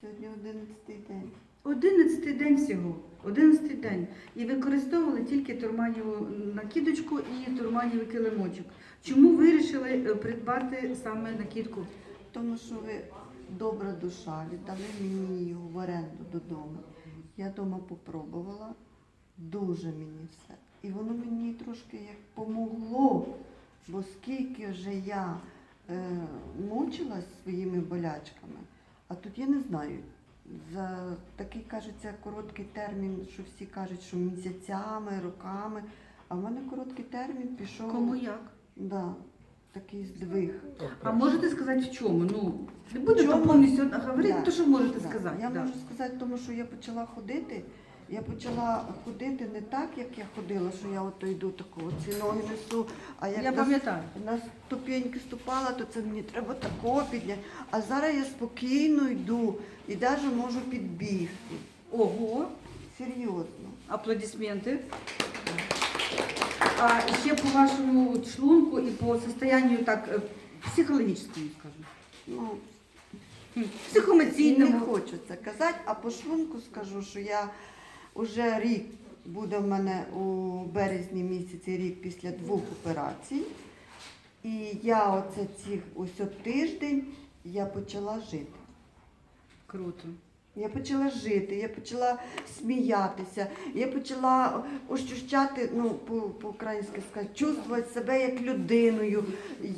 Сьогодні 11 день. Одинадцятий день всього. Одинадцятий день. І використовували тільки турманіву накидочку і турманівий килимочок. Чому вирішили е, придбати саме накидку? Тому що ви добра душа, віддали мені його в оренду додому. Я вдома попробувала, дуже мені все. І воно мені трошки як помогло, бо скільки вже я е, мучилась своїми болячками, а тут я не знаю. За такий кажеться короткий термін, що всі кажуть, що місяцями, роками. А в мене короткий термін пішов. Кому як? Да, такий здвиг. А можете сказати в чому? Ну, не будете чому? повністю говорити, Да. то що можете Да. сказати. Я да. можу сказати, тому що я почала ходити. Я почала ходити не так, як я ходила, що я ото йду такого, ці ноги несу, а як Я пам'ятаю. на ступеньки ступала, то це мені треба такого підняти. А зараз я спокійно йду і навіть можу підбігти. Ого, Серйозно. аплодисменти. А ще по вашому шлунку і по состоянию так е, психологічному, скажу. Ну, не Психоемоційному. хочу це казати, а по шлунку скажу, що я вже рік буде в мене у березні місяці рік після двох операцій. І я оце цих ось тиждень я почала жити. Круто. Я почала жити, я почала сміятися, я почала ощущати, ну, по- по-українськи сказати, чувствувати себе як людиною.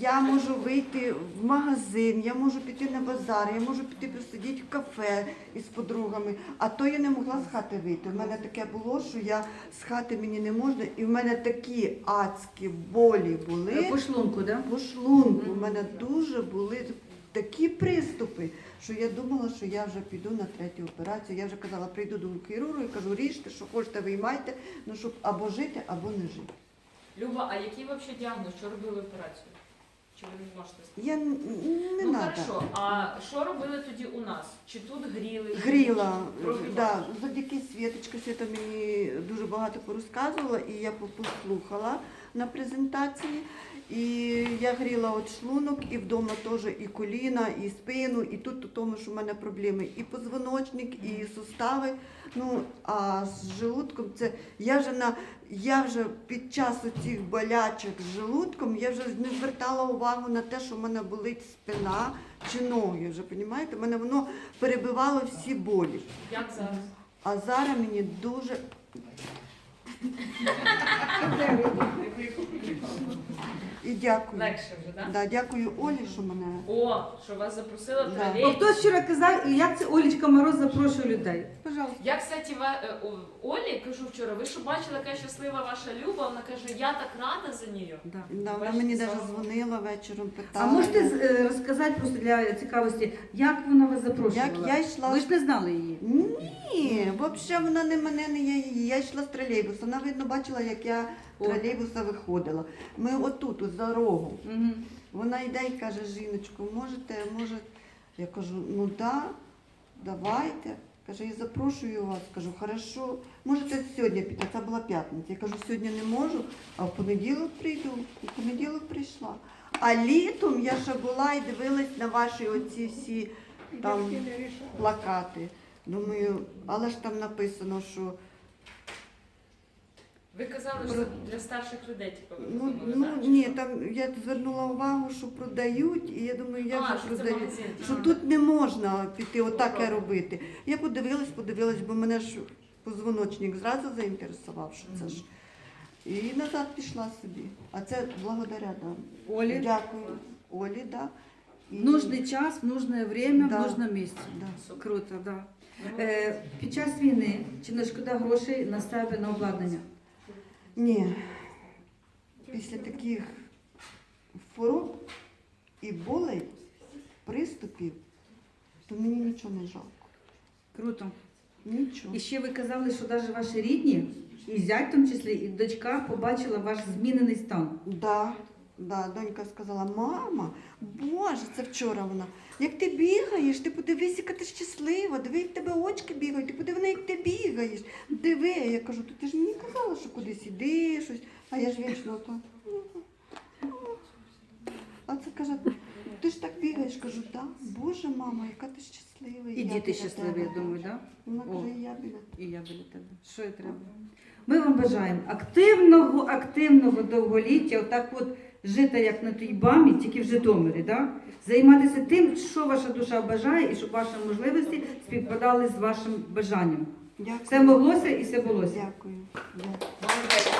Я можу вийти в магазин, я можу піти на базар, я можу піти посидіти в кафе із подругами, а то я не могла з хати вийти. У мене таке було, що я з хати мені не можна, і в мене такі адські болі були. Е, По шлунку, да? По шлунку в мене дуже були такі приступи, що я думала, що я вже піду на третю операцію. Я вже казала, прийду до хірурга і кажу, ріжте, що хочете, виймайте, ну щоб або жити, або не жити. Люба, а який взагалі діагноз? Що робили операцію? Чи ви не можете сказати? Я не ну надо. хорошо, а що робили тоді у нас? Чи тут гріли? Гріла, Прогрівали? да, завдяки Світочка, Світа мені дуже багато порозказувала, і я послухала на презентації. І я гріла от шлунок, і вдома теж і коліна, і спину, і тут у тому, що в мене проблеми і позвоночник, і сустави. Ну а з желудком це я вже на я вже під час цих болячок з желудком я вже не звертала увагу на те, що в мене болить спина чи ноги. Вже розумієте? Мене воно перебивало всі болі. Як зараз? А зараз мені дуже. І дякую. Легше вже, так? Да, дякую Олі, що мене. О, що вас запросила Да. Бо тролей. хтось вчора казав, і як це Олічка Мороз запрошує людей. Пожалуйста. Я, кстати, ва- е, Олі кажу вчора, ви що бачили, яка щаслива ваша Люба? Вона каже, я так рада за неї. Да. Да, вона мені навіть дзвонила вечором, питала. А можете з- е, розказати просто для цікавості, як вона вас запрошувала? Як я йшла Ви ж не знали її. Ні, взагалі вона не мене, не я її. Я йшла з тролейбуса. Вона, видно, бачила, як я з О. тролейбуса виходила. Ми отут, от за рогом. Угу. Вона йде і каже, жіночку, можете, може. Я кажу, ну да, давайте. Каже, я запрошую вас. Кажу, хорошо, можете сьогодні піти. Це була п'ятниця. Я кажу, сьогодні не можу, а в понеділок прийду. І в понеділок прийшла. А літом я ще була і дивилась на ваші оці всі там плакати. Думаю, але ж там написано, що Ви казали, що для старших людей, типу, ну, ну так, чи ні, що? там я звернула увагу, що продають, і я думаю, я а, вже що це продаю. магазин. що А. тут не можна піти отаке Попробуй. робити. Я подивилась, подивилась, бо мене ж позвоночник зразу заінтересував, що це ж. І назад пішла собі. А це благодаря да. Олі, Дякую. Олі, да. І- нужний час, нужне время, Да. в нужному місці. Да. Круто, да. Е, під час війни чи не шкода грошей на себе на обладнання? Ні. Після таких хвороб і болей, приступів, то мені нічого не жалко. Круто. Нічого. І ще ви казали, що навіть ваші рідні, і зять в тому числі, і дочка побачила ваш змінений стан. Да, да, донька сказала, мама, Боже, це вчора вона. Як ти бігаєш, ти подивись, яка ти щаслива, диви, як тебе очки бігають, ти подиви, як ти бігаєш. Диви, я кажу, то ти ж мені казала, що кудись іди, щось, а я ж вічно то. А це каже, ти ж так бігаєш, кажу, да, Боже, мама, яка ти щаслива. І я діти щасливі, я думаю, так? Вона каже, «І я біля І я біля тебе. Що і треба? Ми вам бажаємо активного, активного довголіття, отак от жити, як на тій бамі, тільки в Житомирі, да? займатися тим, що ваша душа бажає, і щоб ваші можливості співпадали з вашим бажанням. Дякую. Все моглося і все булося. Дякую. Дякую.